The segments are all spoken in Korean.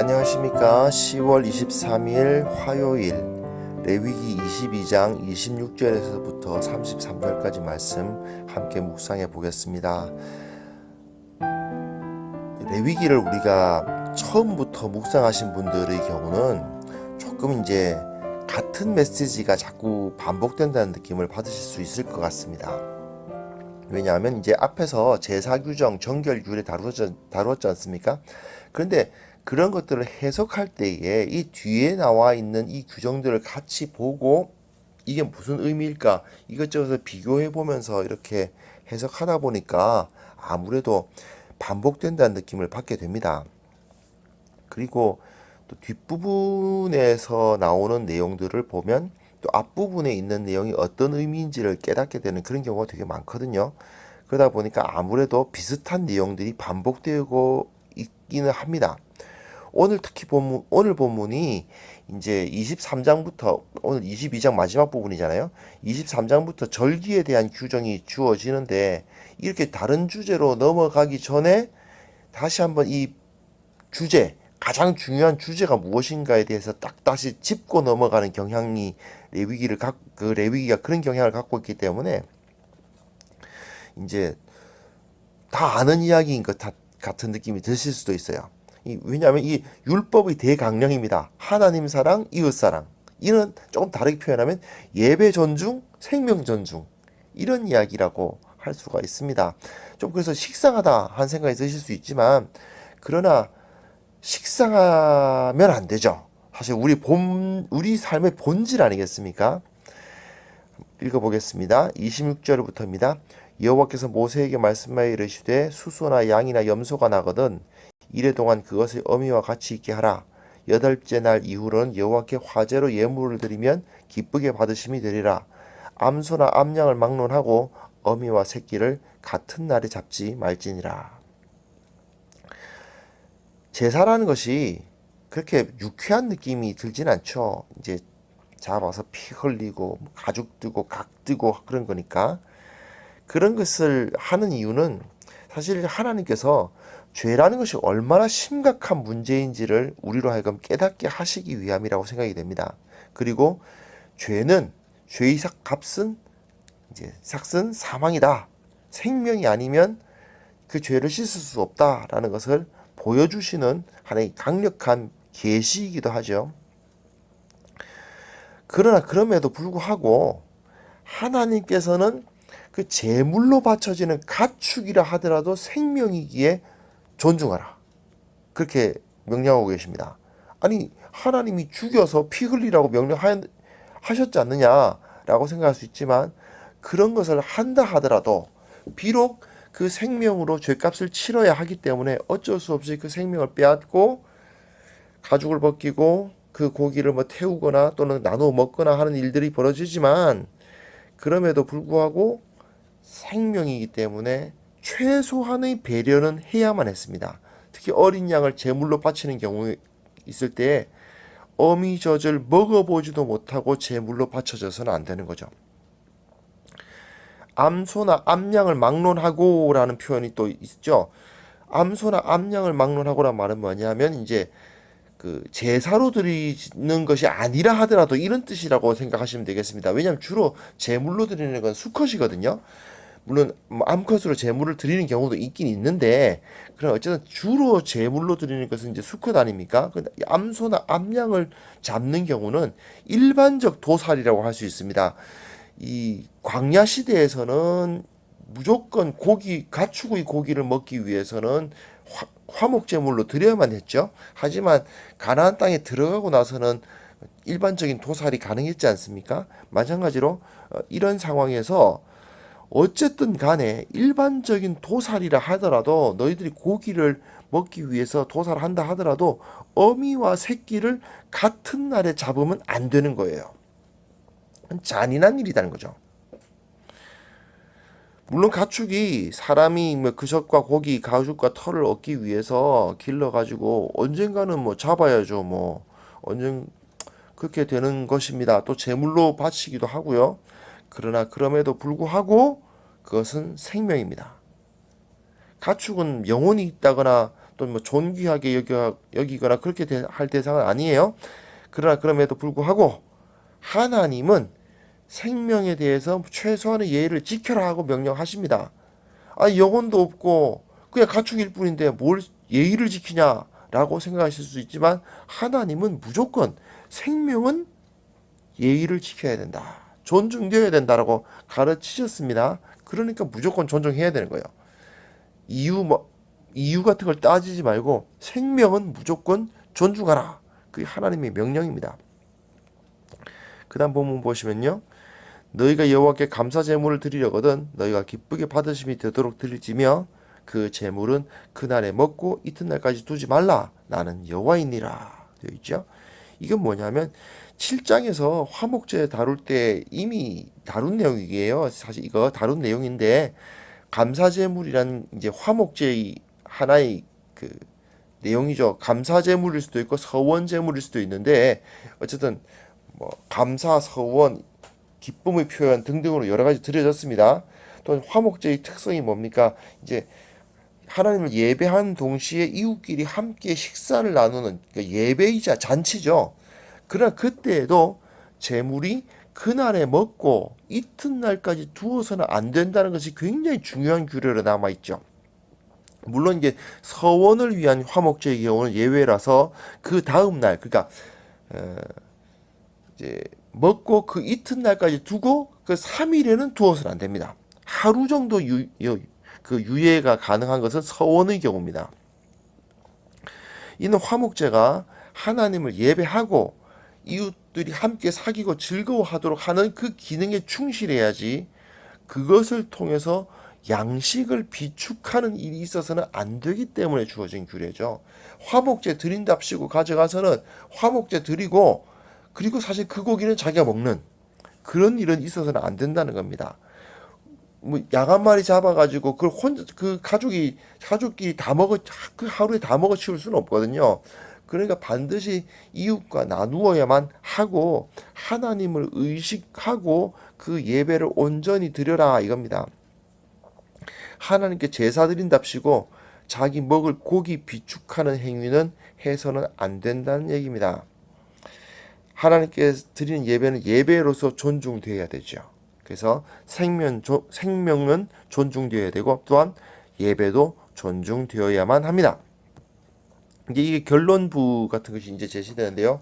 안녕하십니까. 10월 23일 화요일 레위기 22장 26절에서부터 33절까지 말씀 함께 묵상해 보겠습니다. 레위기를 우리가 처음부터 묵상하신 분들의 경우는 조금 이제 같은 메시지가 자꾸 반복된다는 느낌을 받으실 수 있을 것 같습니다. 왜냐하면 이제 앞에서 제사 규정, 정결 규례 다루었지, 다루었지 않습니까? 그런데 그런 것들을 해석할 때에 이 뒤에 나와 있는 이 규정들을 같이 보고 이게 무슨 의미일까 이것저것 비교해 보면서 이렇게 해석하다 보니까 아무래도 반복된다는 느낌을 받게 됩니다. 그리고 또 뒷부분에서 나오는 내용들을 보면 또 앞부분에 있는 내용이 어떤 의미인지를 깨닫게 되는 그런 경우가 되게 많거든요. 그러다 보니까 아무래도 비슷한 내용들이 반복되고 있기는 합니다. 오늘 특히 본문, 오늘 본문이 이제 23장부터 오늘 22장 마지막 부분이잖아요. 23장부터 절기에 대한 규정이 주어지는데 이렇게 다른 주제로 넘어가기 전에 다시 한번 이 주제 가장 중요한 주제가 무엇인가에 대해서 딱 다시 짚고 넘어가는 경향이 레위기를 갖, 그 레위기가 그런 경향을 갖고 있기 때문에 이제 다 아는 이야기인 것 같은 느낌이 드실 수도 있어요. 이, 왜냐하면 이 율법의 대강령입니다. 하나님 사랑, 이웃 사랑. 이는 조금 다르게 표현하면 예배 존중, 생명 존중 이런 이야기라고 할 수가 있습니다. 좀 그래서 식상하다 한 생각이 드실 수 있지만 그러나 식상하면 안 되죠. 사실 우리 본 우리 삶의 본질 아니겠습니까? 읽어보겠습니다. 26절부터입니다. 여호와께서 모세에게 말씀하여 이르시되 수소나 양이나 염소가 나거든 이래 동안 그것의 어미와 같이 있게 하라. 여덟째 날 이후로는 여호와께 화제로 예물을 드리면 기쁘게 받으심이 되리라. 암소나 암양을 막론하고 어미와 새끼를 같은 날에 잡지 말지니라. 제사라는 것이 그렇게 유쾌한 느낌이 들진 않죠. 이제 잡아서 피 흘리고 가죽 뜨고 각 뜨고 그런 거니까 그런 것을 하는 이유는 사실 하나님께서 죄라는 것이 얼마나 심각한 문제인지를 우리로 하여금 깨닫게 하시기 위함이라고 생각이 됩니다. 그리고 죄는 죄의 값은 이제 삭은 사망이다. 생명이 아니면 그 죄를 씻을 수 없다라는 것을 보여주시는 하나의 강력한 계시이기도 하죠. 그러나 그럼에도 불구하고 하나님께서는 그 제물로 바쳐지는 가축이라 하더라도 생명이기에 존중하라. 그렇게 명령하고 계십니다. 아니 하나님이 죽여서 피 흘리라고 명령하셨지 않느냐라고 생각할 수 있지만 그런 것을 한다 하더라도 비록 그 생명으로 죄값을 치러야 하기 때문에 어쩔 수 없이 그 생명을 빼앗고 가죽을 벗기고 그 고기를 뭐 태우거나 또는 나누어 먹거나 하는 일들이 벌어지지만 그럼에도 불구하고 생명이기 때문에 최소한의 배려는 해야만 했습니다. 특히 어린 양을 제물로 바치는 경우 있을 때 어미 젖을 먹어보지도 못하고 제물로 바쳐져서는 안 되는 거죠. 암소나 암양을 막론하고라는 표현이 또 있죠. 암소나 암양을 막론하고란 말은 뭐냐면 이제 그 제사로 드리는 것이 아니라 하더라도 이런 뜻이라고 생각하시면 되겠습니다. 왜냐하면 주로 제물로 드리는 건 수컷이거든요. 물론 뭐 암컷으로 제물을 드리는 경우도 있긴 있는데 그럼 어쨌든 주로 제물로 드리는 것은 이제 수컷 아닙니까? 암소나 암양을 잡는 경우는 일반적 도살이라고 할 수 있습니다. 이 광야 시대에서는 무조건 고기 가축의 고기를 먹기 위해서는 화, 화목 제물로 드려야만 했죠. 하지만 가나안 땅에 들어가고 나서는 일반적인 도살이 가능했지 않습니까? 마찬가지로 어, 이런 상황에서 어쨌든 간에 일반적인 도살이라 하더라도 너희들이 고기를 먹기 위해서 도살을 한다 하더라도 어미와 새끼를 같은 날에 잡으면 안 되는 거예요. 잔인한 일이라는 거죠. 물론 가축이 사람이 뭐 그젖과 고기, 가죽과 털을 얻기 위해서 길러 가지고 언젠가는 뭐 잡아야죠. 뭐 언젠 그렇게 되는 것입니다. 또 제물로 바치기도 하고요. 그러나 그럼에도 불구하고 그것은 생명입니다. 가축은 영혼이 있다거나 또뭐 존귀하게 여기거나 그렇게 대- 할 대상은 아니에요. 그러나 그럼에도 불구하고 하나님은 생명에 대해서 최소한의 예의를 지켜라 하고 명령하십니다. 아, 영혼도 없고 그냥 가축일 뿐인데 뭘 예의를 지키냐라고 생각하실 수 있지만 하나님은 무조건 생명은 예의를 지켜야 된다. 존중되어야 된다라고 가르치셨습니다. 그러니까 무조건 존중해야 되는 거예요. 이유 뭐 이유 같은 걸 따지지 말고 생명은 무조건 존중하라. 그게 하나님의 명령입니다. 그다음 본문 보시면요. 너희가 여호와께 감사 제물을 드리려거든 너희가 기쁘게 받으심이 되도록 드릴지며 그 제물은 그날에 먹고 이튿날까지 두지 말라 나는 여호와이니라 되어 있죠. 이건 뭐냐면 7장에서 화목제 다룰 때 이미 다룬 내용이에요. 사실 이거 다룬 내용인데 감사 제물이란 이제 화목제의 하나의 그 내용이죠. 감사 제물일 수도 있고 서원 제물일 수도 있는데 어쨌든 뭐 감사, 서원, 기쁨의 표현 등등으로 여러 가지 드려졌습니다. 또 화목제의 특성이 뭡니까? 이제 하나님을 예배한 동시에 이웃끼리 함께 식사를 나누는 그러니까 예배이자 잔치죠. 그러나 그때에도 재물이 그날에 먹고 이튿날까지 두어서는 안 된다는 것이 굉장히 중요한 규례로 남아 있죠. 물론 이제 서원을 위한 화목제의 경우는 예외라서 그 다음 날 그러니까 어, 이제 먹고 그 이튿날까지 두고 그 3일에는 두어서는 안 됩니다. 하루 정도 유, 유, 그 유예가 가능한 것은 서원의 경우입니다. 이는 화목제가 하나님을 예배하고 이웃들이 함께 사귀고 즐거워하도록 하는 그 기능에 충실해야지 그것을 통해서 양식을 비축하는 일이 있어서는 안 되기 때문에 주어진 규례죠. 화목제 드린답시고 가져가서는 화목제 드리고 그리고 사실 그 고기는 자기가 먹는 그런 일은 있어서는 안 된다는 겁니다. 뭐양한 마리 잡아가지고 그걸 혼자 그 가족이 가족끼리 다 먹어 그 하루에 다 먹어 치울 수는 없거든요. 그러니까 반드시 이웃과 나누어야만 하고 하나님을 의식하고 그 예배를 온전히 드려라 이겁니다. 하나님께 제사 드린답시고 자기 먹을 고기 비축하는 행위는 해서는 안 된다는 얘기입니다. 하나님께 드리는 예배는 예배로서 존중되어야 되죠. 그래서 생명, 조, 생명은 존중되어야 되고 또한 예배도 존중되어야만 합니다. 이제 이게 결론부 같은 것이 이제 제시되는데요.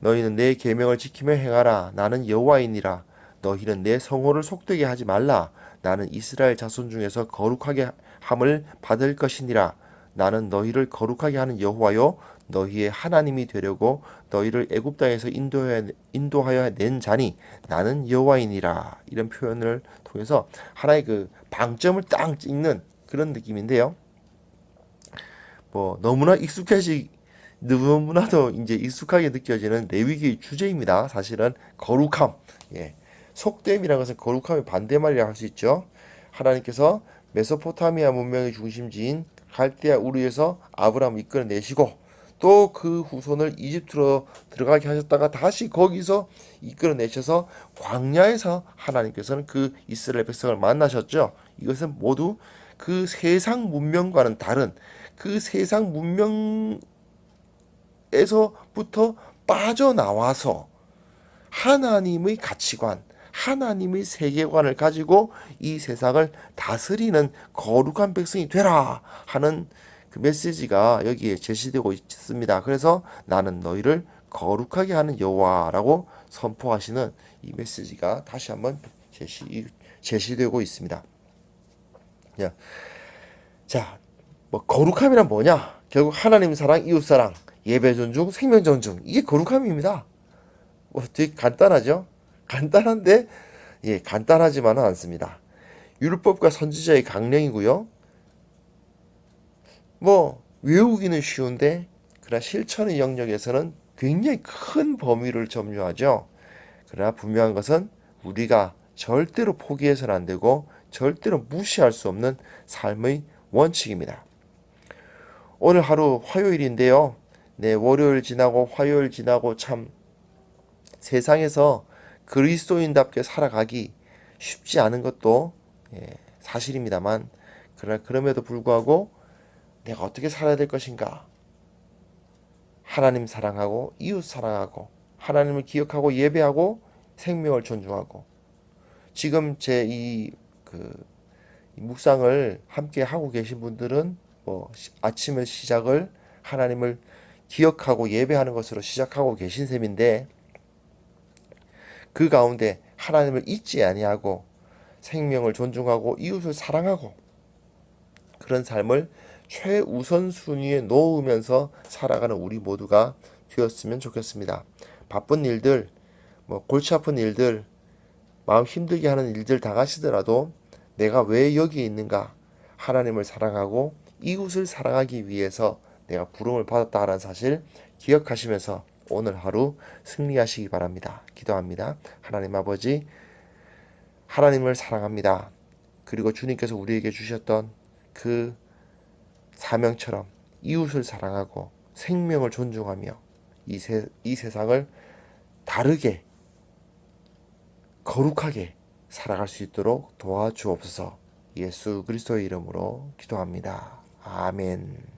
너희는 내 계명을 지키며 행하라. 나는 여호와이니라. 너희는 내 성호를 속되게 하지 말라. 나는 이스라엘 자손 중에서 거룩하게 함을 받을 것이니라. 나는 너희를 거룩하게 하는 여호와요 너희의 하나님이 되려고 너희를 애굽 땅에서 인도하여, 인도하여 낸 자니 나는 여호와이니라 이런 표현을 통해서 하나의 그 방점을 딱 찍는 그런 느낌인데요. 뭐 너무나 익숙해지 너무나도 이제 익숙하게 느껴지는 레위기의 주제입니다. 사실은 거룩함, 예. 속됨이라는 것은 거룩함의 반대말이라 할 수 있죠. 하나님께서 메소포타미아 문명의 중심지인 갈대아 우르에서 아브라함을 이끌어내시고 또 그 후손을 이집트로 들어가게 하셨다가 다시 거기서 이끌어내셔서 광야에서 하나님께서는 그 이스라엘 백성을 만나셨죠. 이것은 모두 그 세상 문명과는 다른 그 세상 문명에서부터 빠져나와서 하나님의 가치관, 하나님의 세계관을 가지고 이 세상을 다스리는 거룩한 백성이 되라 하는 그 메시지가 여기에 제시되고 있습니다. 그래서 나는 너희를 거룩하게 하는 여호와라고 선포하시는 이 메시지가 다시 한번 제시 제시되고 있습니다. 자, 자, 뭐 거룩함이란 뭐냐? 결국 하나님 사랑, 이웃 사랑, 예배 존중, 생명 존중 이게 거룩함입니다. 뭐 되게 간단하죠? 간단한데 예, 간단하지만은 않습니다. 율법과 선지자의 강령이고요. 뭐 외우기는 쉬운데 그러나 실천의 영역에서는 굉장히 큰 범위를 점유하죠. 그러나 분명한 것은 우리가 절대로 포기해서는 안 되고 절대로 무시할 수 없는 삶의 원칙입니다. 오늘 하루 화요일인데요. 네, 월요일 지나고 화요일 지나고 참 세상에서 그리스도인답게 살아가기 쉽지 않은 것도 예, 사실입니다만 그럼에도 불구하고 내가 어떻게 살아야 될 것인가? 하나님 사랑하고 이웃 사랑하고 하나님을 기억하고 예배하고 생명을 존중하고 지금 제 이 그 묵상을 함께 하고 계신 분들은 뭐 시- 아침의 시작을 하나님을 기억하고 예배하는 것으로 시작하고 계신 셈인데 그 가운데 하나님을 잊지 아니하고 생명을 존중하고 이웃을 사랑하고 그런 삶을 최우선 순위에 놓으면서 살아가는 우리 모두가 되었으면 좋겠습니다. 바쁜 일들, 뭐 골치 아픈 일들, 마음 힘들게 하는 일들 당하시더라도 내가 왜 여기 있는가? 하나님을 사랑하고 이웃을 사랑하기 위해서 내가 부름을 받았다라는 사실 기억하시면서 오늘 하루 승리하시기 바랍니다. 기도합니다. 하나님 아버지, 하나님을 사랑합니다. 그리고 주님께서 우리에게 주셨던 그 사명처럼 이웃을 사랑하고 생명을 존중하며 이, 세, 이 세상을 다르게 거룩하게 살아갈 수 있도록 도와주옵소서 예수 그리스도의 이름으로 기도합니다. 아멘.